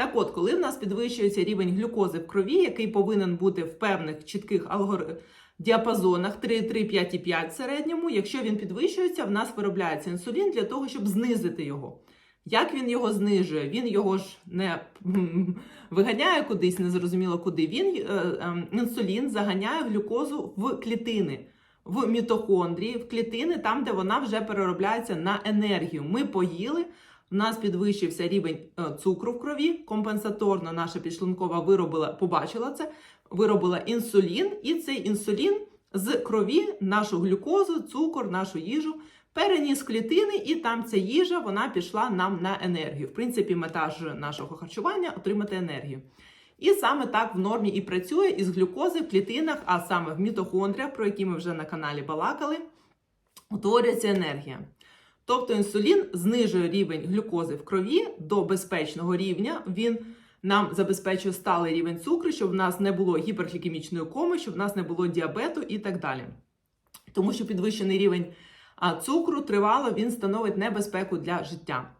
Так от, коли в нас підвищується рівень глюкози в крові, який повинен бути в певних чітких алгоритмах, діапазонах 3,3, 5,5 в середньому, якщо він підвищується, в нас виробляється інсулін для того, щоб знизити його. Як він його знижує? Він його ж не виганяє кудись, незрозуміло куди. Він е, е, інсулін заганяє глюкозу в клітини, в мітохондрії, в клітини, там, де вона вже переробляється на енергію. Ми поїли. У нас підвищився рівень е, цукру в крові. Компенсаторно наша підшлункова виробила, побачила це, виробила інсулін, і цей інсулін з крові нашу глюкозу, цукор, нашу їжу переніс клітини, і там ця їжа вона пішла нам на енергію. В принципі, мета ж нашого харчування отримати енергію. І саме так в нормі і працює із глюкози в клітинах, а саме в мітохондріях, про які ми вже на каналі балакали, утворюється енергія. Тобто інсулін знижує рівень глюкози в крові до безпечного рівня. Він нам забезпечує сталий рівень цукру, щоб в нас не було гіперглікемічної коми, щоб в нас не було діабету і так далі. Тому що підвищений рівень цукру тривало він становить небезпеку для життя.